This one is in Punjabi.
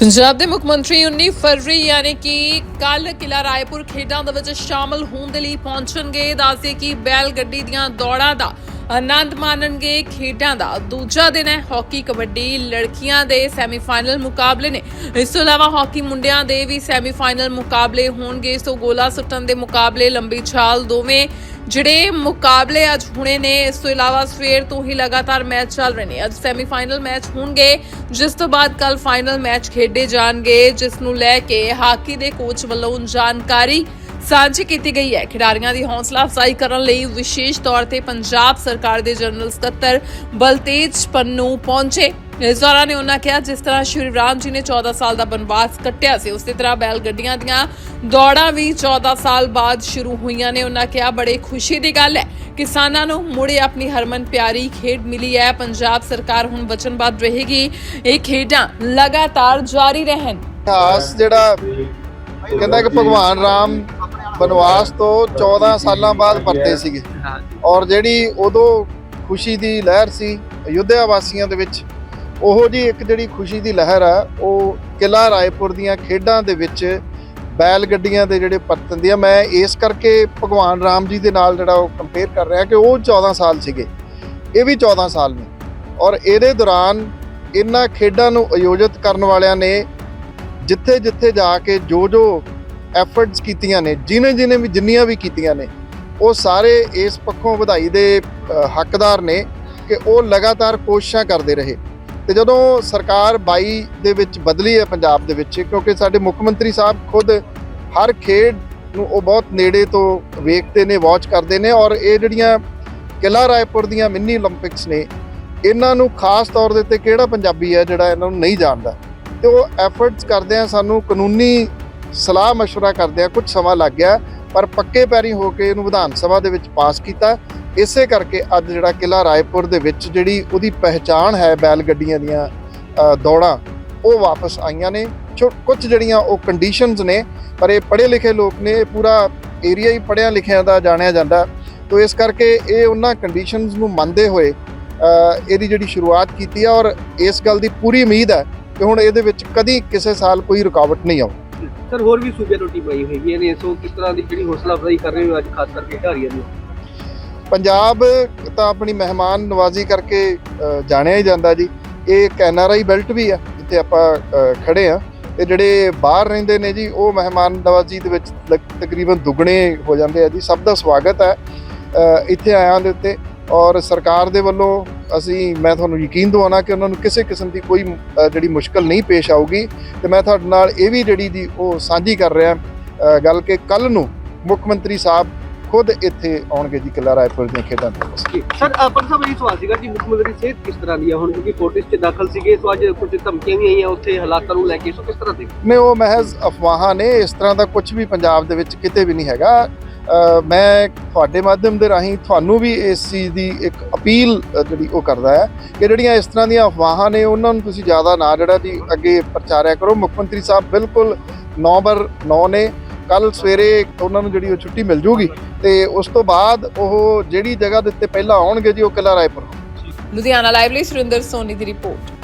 ਪੰਜਾਬ ਦੇ ਮੁੱਖ ਮੰਤਰੀ 19 ਫਰਵਰੀ, ਯਾਨੀ ਕਿ ਕੱਲ ਕਿਲਾ ਰਾਏਪੁਰ ਖੇਡਾਂ ਦੇ ਵਿੱਚ ਸ਼ਾਮਲ ਹੋਣ ਦੇ ਲਈ ਪਹੁੰਚਣਗੇ। ਦੱਸਦੇ ਕਿ ਬੈਲ ਗੱਡੀ ਦੀਆਂ ਦੌੜਾਂ ਦਾ ਆਨੰਦ ਮਾਣਨਗੇ ਖੇਡਾਂ ਦਾ। ਦੂਜਾ ਦਿਨ ਹੈ ਹਾਕੀ ਕਬੱਡੀ। ਲੜਕੀਆਂ ਦੇ ਸੈਮੀਫਾਈਨਲ ਮੁਕਾਬਲੇ ਨੇ। ਇਸ ਤੋਂ ਇਲਾਵਾ ਹਾਕੀ ਮੁੰਡਿਆਂ ਦੇ ਵੀ ਸੈਮੀਫਾਈਨਲ ਮੁਕਾਬਲੇ ਹੋਣਗੇ। ਸੋ ਗੋਲਾ ਸੁੱਟਣ ਦੇ ਮੁਕਾਬਲੇ ਲੰਬੀ ਛਾਲ ਦੋਵੇਂ ਜਿਹੜੇ ਮੁਕਾਬਲੇ ਅੱਜ ਹੁਣੇ ਨੇ, ਇਸ ਤੋਂ ਇਲਾਵਾ ਸਵੇਰ ਤੋਂ ਹੀ ਲਗਾਤਾਰ ਮੈਚ ਚੱਲ ਰਹੇ ਨੇ। ਅੱਜ ਸੈਮੀਫਾਈਨਲ ਮੈਚ ਹੋਣਗੇ। ਜਿਸ ਤੋਂ ਬਾਅਦ ਕੱਲ ਫਾਈਨਲ ਮੈਚ ਖੇਡੇ ਜਾਣਗੇ, ਜਿਸ ਨੂੰ ਲੈ ਕੇ ਹਾਕੀ ਦੇ ਕੋਚ ਵੱਲੋਂ ਜਾਣਕਾਰੀ ਸਾਂਝੀ ਕੀਤੀ ਗਈ ਹੈ। ਖਿਡਾਰੀਆਂ ਦੀ ਹੌਸਲਾ ਅਫਜ਼ਾਈ ਕਰਨ ਲਈ ਵਿਸ਼ੇਸ਼ ਤੌਰ ਤੇ ਪੰਜਾਬ ਸਰਕਾਰ ਦੇ ਜਨਰਲ ਸਕੱਤਰ ਬਲਤੇਜ ਪੰਨੂ ਪਹੁੰਚੇ। ਇਸ ਦੌਰਾਨ ਉਹਨਾਂ ਕਿਹਾ, ਜਿਸ ਤਰ੍ਹਾਂ ਸ਼੍ਰੀ ਜੀ ਨੇ 14 ਸਾਲ ਦਾ ਬਨਵਾਸ ਕੱਟਿਆ ਸੀ, ਉਸੇ ਤਰ੍ਹਾਂ ਬੈਲ ਗੱਡੀਆਂ ਦੀਆਂ ਦੌੜਾਂ ਵੀ 14 ਸਾਲ ਬਾਅਦ ਸ਼ੁਰੂ ਹੋਈਆਂ ਨੇ। ਉਹਨਾਂ ਕਿਹਾ, ਬੜੇ ਖੁਸ਼ੀ ਦੀ ਗੱਲ ਹੈ। ਕਿਸਾਨਾਂ ਨੂੰ ਮੁੜੇ ਆਪਣੀ ਹਰਮਨ ਪਿਆਰੀ ਖੇਡ ਮਿਲੀ ਹੈ। ਪੰਜਾਬ ਸਰਕਾਰ ਹੁਣ ਵਚਨਬੱਧ ਰਹੇਗੀ। ਇਹ ਖੇਡਾਂ ਲਗਾਤਾਰ ਜਾਰੀ ਰਹਿਣ। ਇਤਿਹਾਸ ਜਿਹੜਾ ਕਹਿੰਦਾ ਕਿ ਭਗਵਾਨ ਰਾਮ ਬਨਵਾਸ ਤੋਂ 14 ਸਾਲਾਂ ਬਾਅਦ ਪਰਤੇ ਸੀਗੇ। ਔਰ ਜਿਹੜੀ ਉਦੋਂ ਖੁਸ਼ੀ ਦੀ ਲਹਿਰ ਸੀ ਅਯੁੱਧਿਆ ਵਾਸੀਆਂ ਦੇ ਵਿੱਚ ਉਹੋ ਜੀ ਇੱਕ ਜਿਹੜੀ ਖੁਸ਼ੀ ਦੀ ਲਹਿਰ ਆ ਉਹ ਕਿਲਾ ਰਾਏਪੁਰ ਦੀਆਂ ਖੇਡਾਂ ਦੇ ਵਿੱਚ ਬੈਲ ਗੱਡੀਆਂ ਦੇ ਜਿਹੜੇ ਪਰਤਨ ਦੀ ਆ। ਮੈਂ ਇਸ ਕਰਕੇ ਭਗਵਾਨ ਰਾਮ ਜੀ ਦੇ ਨਾਲ ਜਿਹੜਾ ਉਹ ਕੰਪੇਅਰ ਕਰ ਰਿਹਾ ਕਿ ਉਹ 14 ਸਾਲ ਸੀਗੇ। ਇਹ ਵੀ 14 ਸਾਲ ਨੇ। ਔਰ ਇਹਦੇ ਦੌਰਾਨ ਇਹਨਾਂ ਖੇਡਾਂ ਨੂੰ ਆਯੋਜਿਤ ਕਰਨ ਵਾਲਿਆਂ ਨੇ ਜਿੱਥੇ ਜਿੱਥੇ ਜਾ ਕੇ ਜੋ ਜੋ ਐਫਰਟਸ ਕੀਤੀਆਂ ਨੇ ਜਿਨੇ ਜਿਨੇ ਵੀ ਜਿੰਨੀਆਂ ਵੀ ਕੀਤੀਆਂ ਨੇ, ਉਹ ਸਾਰੇ ਇਸ ਪੱਖੋਂ ਵਧਾਈ ਦੇ ਹੱਕਦਾਰ ਨੇ ਕਿ ਉਹ ਲਗਾਤਾਰ ਕੋਸ਼ਿਸ਼ਾਂ ਕਰਦੇ ਰਹੇ। ਤੇ ਜਦੋਂ ਸਰਕਾਰ 22 ਦੇ ਵਿੱਚ ਬਦਲੀ ਹੈ ਪੰਜਾਬ ਦੇ ਵਿੱਚ, ਕਿਉਂਕਿ ਸਾਡੇ ਮੁੱਖ ਮੰਤਰੀ ਸਾਹਿਬ ਖੁਦ ਹਰ ਖੇਡ ਨੂੰ ਉਹ ਬਹੁਤ ਨੇੜੇ ਤੋਂ ਵੇਖਦੇ ਨੇ ਵਾਚ ਕਰਦੇ ਨੇ ਔਰ ਇਹ ਜਿਹੜੀਆਂ ਕਿਲਾ ਰਾਏਪੁਰ ਦੀਆਂ ਮਿੰਨੀ 올림픽ਸ ਨੇ, ਇਹਨਾਂ ਨੂੰ ਖਾਸ ਤੌਰ ਦੇ ਉੱਤੇ ਕਿਹੜਾ ਪੰਜਾਬੀ ਹੈ ਜਿਹੜਾ ਇਹਨਾਂ ਨੂੰ ਨਹੀਂ ਜਾਣਦਾ? ਤੇ ਉਹ ਐਫਰਟਸ ਕਰਦੇ ਆ ਸਾਨੂੰ ਕਾਨੂੰਨੀ ਸਲਾਹ مشورہ ਕਰਦੇ ਆ ਕੁਝ ਸਮਾਂ ਲੱਗ ਗਿਆ ਪਰ ਪੱਕੇ ਪੈਰੀ ਹੋ ਕੇ ਇਹਨੂੰ ਵਿਧਾਨ ਸਭਾ ਦੇ ਵਿੱਚ ਪਾਸ ਕੀਤਾ ਇਸੇ ਕਰਕੇ ਅੱਜ ਜਿਹੜਾ ਕਿਲਾ ਰਾਏਪੁਰ ਦੇ ਵਿੱਚ ਜਿਹੜੀ ਉਹਦੀ ਪਹਿਚਾਣ ਹੈ ਬੈਲ ਗੱਡੀਆਂ ਦੀਆਂ ਅ, ਦੌੜਾਂ ਉਹ ਵਾਪਸ ਆਈਆਂ ਨੇ ਕੁਝ ਜਿਹੜੀਆਂ ਉਹ ਕੰਡੀਸ਼ਨਸ ਨੇ ਪਰ ਇਹ ਪੜ੍ਹੇ ਲਿਖੇ ਲੋਕ ਨੇ ਇਹ ਪੂਰਾ ਏਰੀਆ ਹੀ ਪੜ੍ਹਿਆ ਲਿਖਿਆਂ ਦਾ ਜਾਣਿਆ ਜਾਂਦਾ ਤੋ ਇਸ ਕਰਕੇ ਇਹ ਉਹਨਾਂ ਕੰਡੀਸ਼ਨਸ ਨੂੰ ਮੰਨਦੇ ਹੋਏ ਅ, ਇਹਦੀ ਜਿਹੜੀ ਸ਼ੁਰੂਆਤ ਕੀਤੀ ਆ ਔਰ ਇਸ ਗੱਲ ਦੀ ਪੂਰੀ ਉਮੀਦ ਹੈ ਕਿ ਹੁਣ ਇਹਦੇ ਵਿੱਚ ਕਦੀ ਕਿਸੇ ਸਾਲ ਕੋਈ ਰੁਕਾਵਟ ਨਹੀਂ ਆਉ ਸਰ ਹੋਰ ਵੀ ਸੂਬੇ ਰੋਟੀ ਪਾਈ ਹੋਈ ਨੇ ਸੋ ਕਿਸ ਤਰ੍ਹਾਂ ਦੀ ਜਿਹੜੀ ਹੌਸਲਾ ਅਫਜ਼ਾਈ ਕਰ ਰਹੇ ਹੋ ਅੱਜ ਖਾਸ ਕਰਕੇ ਖਿਡਾਰੀਆਂ ਨੂੰ? ਪੰਜਾਬ ਤਾਂ ਆਪਣੀ ਮਹਿਮਾਨ ਨਵਾਜ਼ੀ ਕਰਕੇ ਜਾਣਿਆ ਹੀ ਜਾਂਦਾ ਜੀ। ਇਹ ਇੱਕ ਐਨਆਰਆਈ ਬੈਲਟ ਵੀ ਆ ਜਿੱਥੇ ਆਪਾਂ ਅ, ਖੜੇ ਆ ਤੇ ਜਿਹੜੇ ਬਾਹਰ ਰਹਿੰਦੇ ਨੇ ਜੀ ਉਹ ਮਹਿਮਾਨ ਨਵਾਜ਼ੀ ਦੇ ਵਿੱਚ ਲਗ- ਤਕਰੀਬਨ ਦੁੱਗਣੇ ਹੋ ਜਾਂਦੇ ਆ ਜੀ। ਸਭ ਦਾ ਸਵਾਗਤ ਹੈ ਇੱਥੇ ਆਇਆਂ ਦੇ ਉੱਤੇ। ਔਰ ਸਰਕਾਰ ਦੇ ਵੱਲੋਂ ਅਸੀਂ ਮੈਂ ਤੁਹਾਨੂੰ ਯਕੀਨ ਦਿਵਾਉਣਾ ਕਿ ਉਹਨਾਂ ਨੂੰ ਕਿਸੇ ਕਿਸਮ ਦੀ ਕੋਈ ਜਿਹੜੀ ਮੁਸ਼ਕਲ ਨਹੀਂ ਪੇਸ਼ ਆਊਗੀ। ਤੇ ਮੈਂ ਤੁਹਾਡੇ ਨਾਲ ਇਹ ਵੀ ਜਿਹੜੀ ਜੀ ਉਹ ਸਾਂਝੀ ਕਰ ਰਿਹਾ ਗੱਲ ਕਿ ਕੱਲ ਨੂੰ ਮੁੱਖ ਮੰਤਰੀ ਸਾਹਿਬ ਖੁਦ ਇੱਥੇ ਆਉਣਗੇ ਜੀ ਕਿਲਾ ਰਾਏਪੁਰ ਦੀਆਂ ਖੇਡਾਂ ਦੇ ਸਰ ਪਰ ਸਾਹਿਬ ਇਹ ਸਵਾਲ ਸੀਗਾ ਕਿ ਮੁੱਖ ਮੰਤਰੀ ਸਿਹਤ ਕਿਸ ਤਰ੍ਹਾਂ ਦੀ ਹੈ ਹੁਣ ਕਿਉਂਕਿ ਫੋਰਟਿਸ 'ਚ ਦਾਖਲ ਸੀਗੇ ਸੋ ਅੱਜ ਕੁਝ ਧਮਕੀਆਂ ਵੀ ਆਈਆਂ ਉੱਥੇ ਹਾਲਾਤਾਂ ਨੂੰ ਲੈ ਕੇ ਸੋ ਕਿਸ ਤਰ੍ਹਾਂ ਦੇ ਨੇ ਉਹ ਮਹਿਜ਼ ਅਫਵਾਹਾਂ ਨੇ ਇਸ ਤਰ੍ਹਾਂ ਦਾ ਕੁਝ ਵੀ ਪੰਜਾਬ ਦੇ ਵਿੱਚ ਕਿਤੇ ਵੀ ਨਹੀਂ ਹੈਗਾ। ਮੈਂ ਤੁਹਾਡੇ ਮਾਧਿਅਮ ਦੇ ਰਾਹੀਂ ਤੁਹਾਨੂੰ ਵੀ ਇਸ ਚੀਜ਼ ਦੀ ਇੱਕ ਅਪੀਲ ਜਿਹੜੀ ਉਹ ਕਰਦਾ ਹੈ ਕਿ ਜਿਹੜੀਆਂ ਇਸ ਤਰ੍ਹਾਂ ਦੀਆਂ ਅਫਵਾਹਾਂ ਨੇ, ਉਹਨਾਂ ਨੂੰ ਤੁਸੀਂ ਜ਼ਿਆਦਾ ਨਾ ਜਿਹੜਾ ਜੀ ਅੱਗੇ ਪ੍ਰਚਾਰਿਆ ਕਰੋ। ਮੁੱਖ ਮੰਤਰੀ ਸਾਹਿਬ ਬਿਲਕੁਲ ਨੰਬਰ 9 ਨੇ ਕੱਲ ਸਵੇਰੇ ਉਹਨਾਂ ਨੂੰ ਜਿਹੜੀ ਉਹ ਛੁੱਟੀ ਮਿਲ ਜੂਗੀ ਤੇ ਉਸ ਤੋਂ ਬਾਅਦ ਉਹ ਜਿਹੜੀ ਜਗ੍ਹਾ ਦੇ ਉੱਤੇ ਪਹਿਲਾਂ ਆਉਣਗੇ ਜੀ, ਉਹ ਕਿਲਾ ਰਾਏਪੁਰ। ਲੁਧਿਆਣਾ ਲਾਈਵ ਲਈ ਸੁਰਿੰਦਰ ਸੋਨੀ ਦੀ ਰਿਪੋਰਟ।